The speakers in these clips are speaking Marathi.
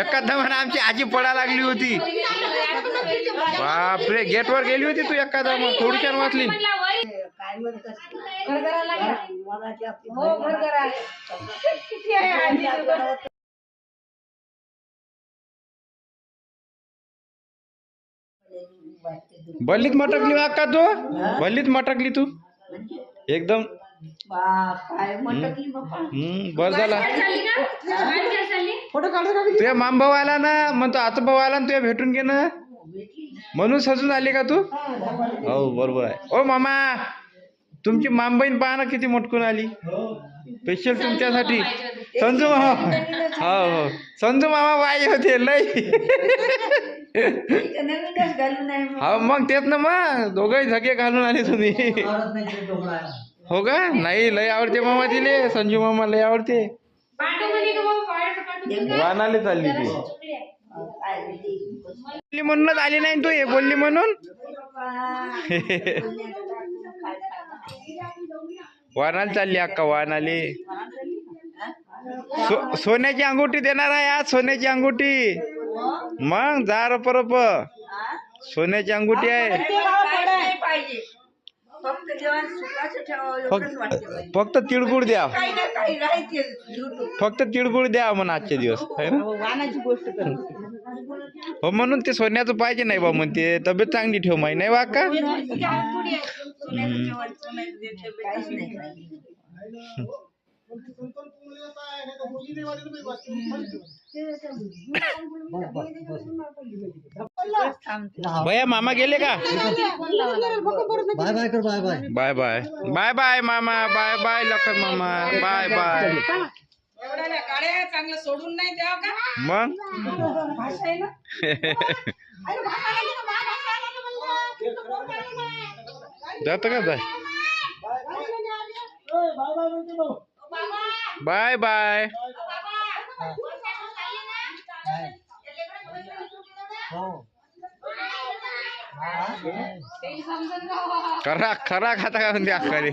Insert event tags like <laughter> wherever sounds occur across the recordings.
एकादमानं आमची आजी पडा लागली होती. बापरे गेटवर गेली होती तू वाचली हो घरघरा किती आहे आजी भल्लीत मटकली अक्का तू? भल्लीत मटकली तू? एकदम. बर झाला. फोटो. तुझ्या मामभाऊ आला ना म्हणतो आता भाऊ आला ना तुझ्या भेटून घे ना. म्हणून सजून आली का तू? हो बरोबर आहे. ओ मामा तुमची मामबहीण पहा ना किती मोटकून आली. स्पेशल तुमच्यासाठी. संजू मामा. हो हो. संजू मामा पाहिजे होते लय मग. हो मग तेच ना मग. दोघंही झगे घालून आले तुम्ही. हो का? नाही लय आवडते मामा तिले. संजू मामा लय आवडते. वानाले चालली ती. म्हणूनच आली नाही तू हे बोलली म्हणून. <laughs> वानाला चालली अक्का वानाले. सो सोन्याची अंगुठी देणार आहे आज सोन्याची अंगुठी. मग? जा रप रप सोन्याची अंगुठी आहे. काय नाही पाहिजे. फक्त जेवण सुखाचं ठेवावं एवढंच वाटतं फक्त तिळगुळ द्या. काही ना काही राहते झुटू. फक्त तिळगुळ द्या म्हणून आजचे दिवस. है ना वाहनाची गोष्ट कर. हो म्हणून ते सोन्याचं पाहिजे नाही बा म्हणते. तब्येत चांगली ठेव माही नाही बा का? सोन्याचं जेवण, सोन्याचं देते, काहीच नाही पाहिजे. <laughs> भैया मामा गेले का? Bye bye. कर bye bye bye bye bye bye मामा. बाय बाय लखन मामा. Bye bye. चांगलं सोडून नाही द्याव का मग <laughs> जात का जाय बाय बाय. खरा खरा खाता का म्हणते अक्काने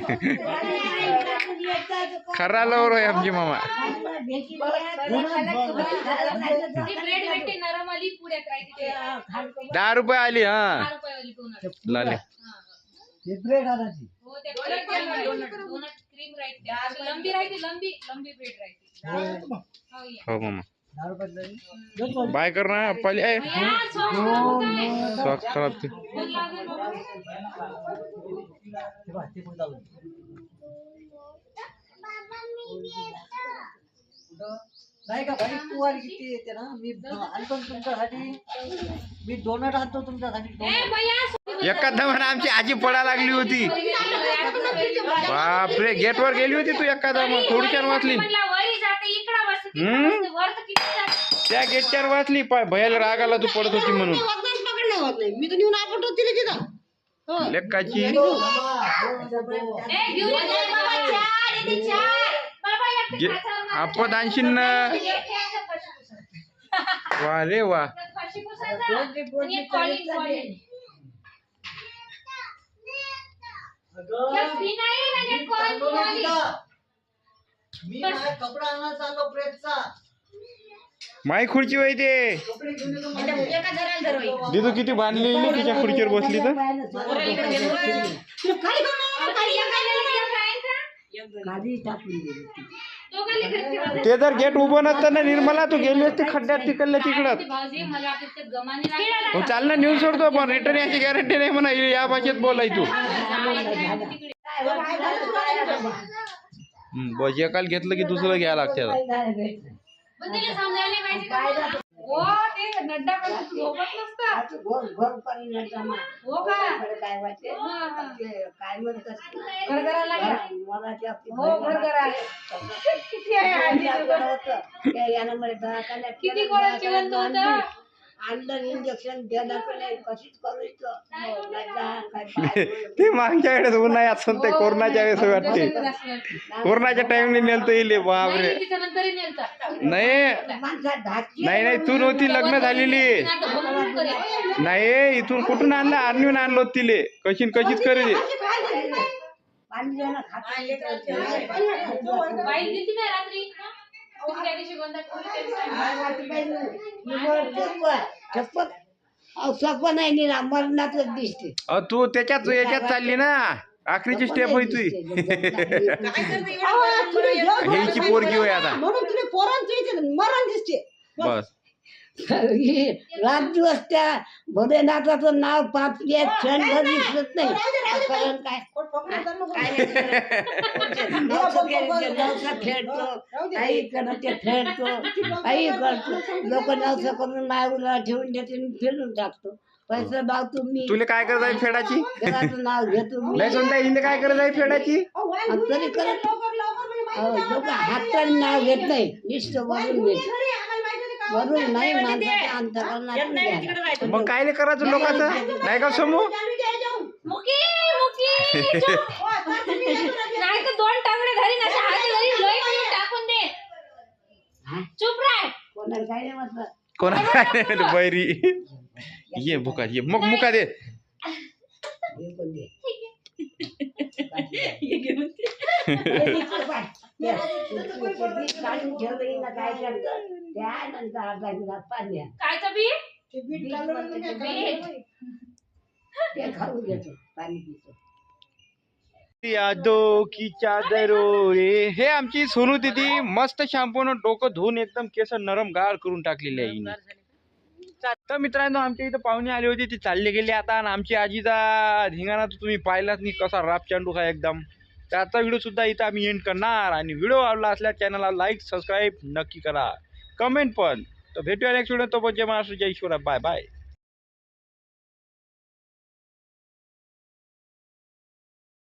खरा लवर आहे आमची मामा. दहा रुपये आली हा. लाले. ब्रेड आणायची क्रीम राहते लंबी राहते लंबी लंबी ब्रेड राहते. हो या. हो मामा. बाय कर ना अप्पाली ए या, सॉस लावून काय? सॉस खराब ते फोन लागेल. बाबा. नाही का भाई तू वाली किती येते ना? मी आणतो ना तुमच्यासाठी मी डोनट आणतो तुमच्यासाठी. ए, donut. भैया, एकादमानं आमची आजी पडा लागली होती. बापरे गेटवर गेली होती तू एकादमा थोडक्यात वाचली. हम्म? त्या गेटच्यावर वाचली पाय भयाला राग आला तू पडत होती म्हणून. मी तर नेऊन आपटतो तिला तिथं लेक्काची मी माझा कपडा आणायला चाललो प्रेसचा माई खुर्ची वय ते कपडे घेऊन येतो माझे. एका जराला धर बाई. दिदू किती बांधली तिच्या खुर्चीवर बसली तर इकडे खाली? खाली टाकून दिली. ते जर गेट उभं नसतं ना निर्मला तू गेली असती खड्ड्यात तिकडल्या तिकडं. हो चाल ना नेऊन सोडतो पण रिटर्न याची गॅरंटी नाही म्हणा या भाषेत बोलाय तू. बस एकाल घेतलं की दुसरं घ्यायला लागते पण? हो ते नड्डा कसं झोपत नसतं? घोर घोर पाणी नाही जमा. हो का? काय वाटते. ते काय म्हणत असते? घरघरा लागला मनाची आपली हो घरघरा किती आहे यानं मला किती होतं? आणलं. इंजेक्शन देणार पण नाही कशीच करू इथं नाही जा, काय पाय ते मागच्या वेळेस उन्हाळ्यात असं ते कोरोनाच्या वेळेस वाटते कोरोनाच्या टाइमने नेलतं इले बापरे नाही नाही धाची नाही नाही तू नव्हती लग्न झालेली. नाही इथून कुठून आणलं आर्मीहून आणलो तिले कशीन कशीच करेल पाणी देणं खात बाई रात्री दिवशी सोपं नाही निरा मरणातच दिसते अ, तू त्याच्यात याच्यात चालली ना आखरीची स्टेप होई तुझी ह्याची पोरगी होय आता म्हणून तुला पोरांचं मरण दिसते बस ही रात दिवस त्या भोलेनाथाचं नाव पाच एक क्षण भर दिसत नाही कारण काय काय <laughs> खेळतो काही ते खेळतो <laughs> काही करतो लोक नवसं करून मायला ठेवून देते फिरून टाकतो. पैसे लावतो मी. तुला काय करत आहे फेडाची घराचं नाव घेतो मी. नाही समजा काय करत आहे फेडाची आणि तरी करत लोक हाताने नाव घेत नाही. निष्ठ वरून घेत. वरून नाही माणसाच्या अंतकरणातून घ्यायला. मग काय करायचं लोकांचं? नाही का समू? मुकी मुकी नाही तर दोन टांगडे धरीन अशा हाती धरीन लई म्हणून टाकून दे चुप राह. कोणाला काय नाही म्हटलं. कोणा बैरी ये भुका ये. मग मुका दे. ना काय. कायचं बी? ते खाऊन घेतो पाणी पितो. यादो की चादरो रे हे आमची सोनू दिदी मस्त शॅम्पून डोकं धुवून एकदम केस नरम गार करून टाकलेले आहे तर मित्रांनो आमच्या इथं पाहुणे आले होते ती चालले गेले आता. आणि आमची आजीचा धिंगाणा तर तुम्ही पाहिलाच नाही कसा राप चांडू का एकदम. त्याचा व्हिडिओ सुद्धा इथं आम्ही एंड करणार. आणि व्हिडिओ आवडला असल्या चॅनलला लाईक सबस्क्राईब नक्की करा. कमेंट पण. तर भेटूया नेक्स्ट व्हिडिओ तो पण जय महाराष्ट्र जय ईश्वरा. Bye bye